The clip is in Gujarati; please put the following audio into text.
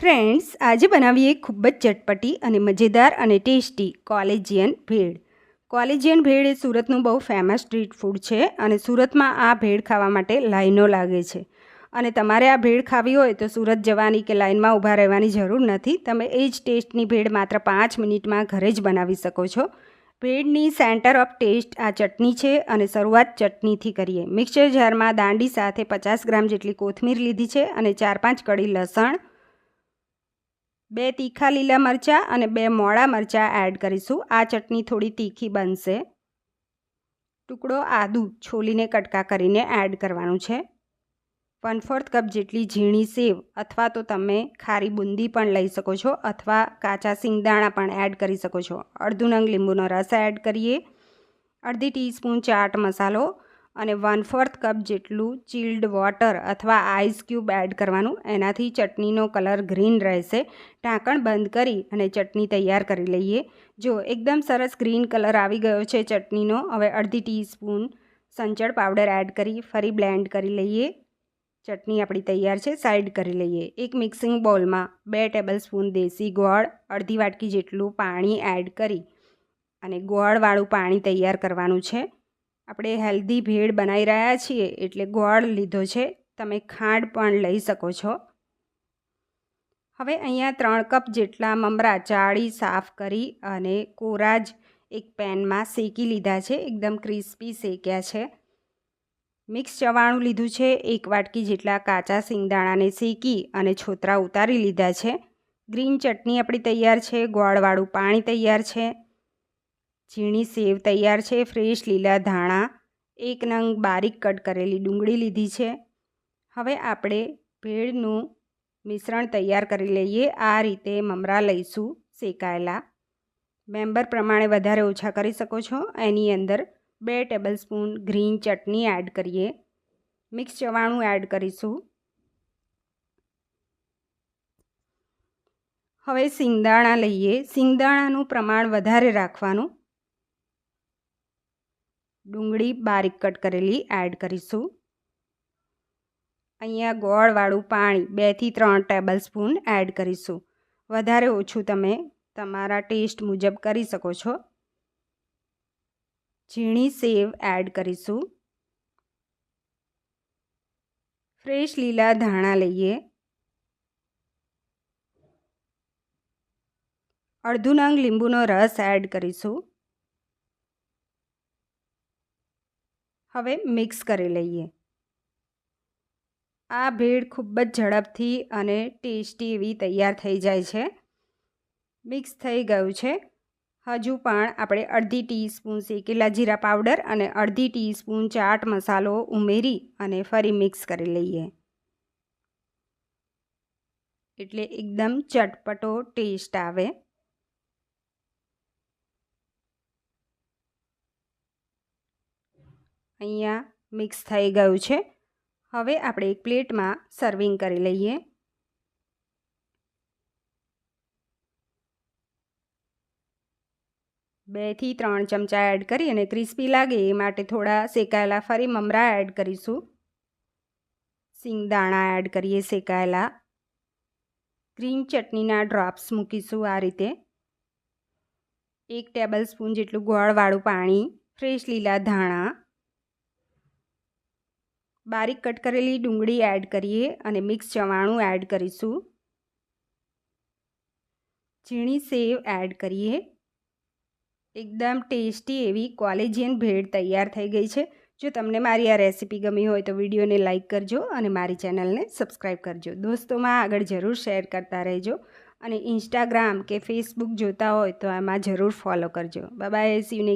ફ્રેન્ડ્સ, આજે બનાવીએ ખૂબ જ ચટપટી અને મજેદાર અને tasty collegian bhel. Collegian bhel એ સુરતનું બહુ ફેમસ સ્ટ્રીટ ફૂડ છે અને સુરતમાં આ ભેળ ખાવા માટે લાઈનો લાગે છે. અને તમારે આ ભેળ ખાવી હોય તો સુરત જવાની કે લાઇનમાં ઊભા રહેવાની જરૂર નથી. તમે એ જ ટેસ્ટની ભેળ માત્ર પાંચ મિનિટમાં ઘરે જ બનાવી શકો છો. ભેળની સેન્ટર ઓફ ટેસ્ટ આ ચટણી છે અને શરૂઆત ચટણીથી કરીએ. મિક્સર જારમાં દાંડી સાથે પચાસ ગ્રામ જેટલી કોથમીર લીધી છે અને ચાર પાંચ કડી લસણ બે તીખા લીલા મરચાં અને બે મોળા મરચાં એડ કરીશું. આ ચટણી થોડી તીખી બનશે. ટુકડો આદુ છોલીને કટકા કરીને એડ કરવાનું છે. વન ફોર્થ કપ જેટલી ઝીણી સેવ અથવા તો તમે ખારી બુંદી પણ લઈ શકો છો અથવા કાચા સિંગદાણા પણ એડ કરી શકો છો. અડધું નંગ લીંબુનો રસ એડ કરીએ. અડધી ટીસ્પૂન ચાટ મસાલો અને વન ફોર્થ કપ જેટલું ચીલ્ડ વોટર અથવા આઈસ ક્યુબ એડ કરવાનું. એનાથી ચટણીનો કલર ગ્રીન રહેશે. ઢાંકણ બંધ કરી અને ચટણી તૈયાર કરી લઈએ. જો એકદમ સરસ ગ્રીન કલર આવી ગયો છે ચટણીનો, હવે અડધી ટીસ્પૂન સંચળ પાવડર એડ કરી ફરી બ્લેન્ડ કરી લઈએ. ચટણી આપણી તૈયાર છે સાઈડ કરી લઈએ. એક મિક્સિંગ બોલમાં બે ટેબલ સ્પૂન દેશી ગોળ, અડધી વાટકી જેટલું પાણી એડ કરી અને ગોળવાળું પાણી તૈયાર કરવાનું છે. આપણે હેલ્ધી ભેળ બનાવી રહ્યા છીએ એટલે ગોળ લીધો છે. તમે ખાંડ પણ લઈ શકો છો. હવે અહીંયા ત્રણ કપ જેટલા મમરા ચાળી સાફ કરી અને કોરા જ એક પેનમાં શેકી લીધા છે. એકદમ ક્રિસ્પી શેક્યા છે. મિક્સ ચવાણું લીધું છે. એક વાટકી જેટલા કાચા સિંગદાણાને શેકી અને છોતરા ઉતારી લીધા છે. ગ્રીન ચટણી આપણી તૈયાર છે. ગોળવાળું પાણી તૈયાર છે. ઝીણી સેવ તૈયાર છે, ફ્રેશ લીલા ધાણા, એક નંગ બારીક કટ કરેલી ડુંગળી લીધી છે. હવે આપણે ભેળનું મિશ્રણ તૈયાર કરી લઈએ, આ રીતે મમરા લઈશું શેકાયેલા. મેમ્બર પ્રમાણે વધારે ઓછા કરી શકો છો. એની અંદર બે table spoon green chutney add કરીએ. મિક્સ ચવાણું એડ કરીશું. હવે સિંગદાણા લઈએ. સિંગદાણાનું પ્રમાણ વધારે રાખવાનું ડુંગળી બારીક કટ કરેલી એડ કરીશું. અહીંયા ગોળવાળું પાણી બેથી ત્રણ ટેબલ સ્પૂન એડ કરીશું. વધારે ઓછું તમે તમારા ટેસ્ટ મુજબ કરી શકો છો. ઝીણી સેવ એડ કરીશું. ફ્રેશ લીલા ધાણા લઈએ. અડધું નંગ લીંબુનો રસ એડ કરીશું. હવે મિક્સ કરી લઈએ. આ ભેળ ખૂબ જ ઝડપથી અને ટેસ્ટી એવી તૈયાર થઈ જાય છે. મિક્સ થઈ ગયું છે. હજુ પણ આપણે અડધી ટીસ્પૂન શેકેલા જીરા પાવડર અને અડધી ટીસ્પૂન ચાટ મસાલો ઉમેરી અને ફરી મિક્સ કરી લઈએ. એટલે એકદમ ચટપટો ટેસ્ટ આવે. અહીંયા મિક્સ થઈ ગયું છે. હવે આપણે એક પ્લેટમાં સર્વિંગ કરી લઈએ. બેથી ત્રણ ચમચા એડ કરી અને ક્રિસ્પી લાગે એ માટે થોડા શેકાયેલા ફરી મમરા એડ કરીશું. સિંગદાણા એડ કરીએ શેકાયેલા. ગ્રીન ચટણીના ડ્રોપ્સ મૂકીશું આ રીતે. એક ટેબલ સ્પૂન જેટલું ગોળવાળું પાણી, ફ્રેશ લીલા ધાણા બારીક કટ કરેલી ડુંગળી એડ કરીએ અને મિક્સ ચવાણું એડ કરીશું. ઝીણી સેવ એડ કરીએ. એકદમ ટેસ્ટી એવી કોલેજિયન ભેળ તૈયાર થઈ ગઈ છે. જો તમને મારી આ રેસીપી ગમી હોય તો વિડીયોને લાઇક કરજો અને મારી ચેનલને સબસ્ક્રાઈબ કરજો. દોસ્તોમાં આગળ જરૂર શેર કરતા રહેજો અને ઇન્સ્ટાગ્રામ કે ફેસબુક જોતા હોય તો એમાં જરૂર ફોલો કરજો. Bye see you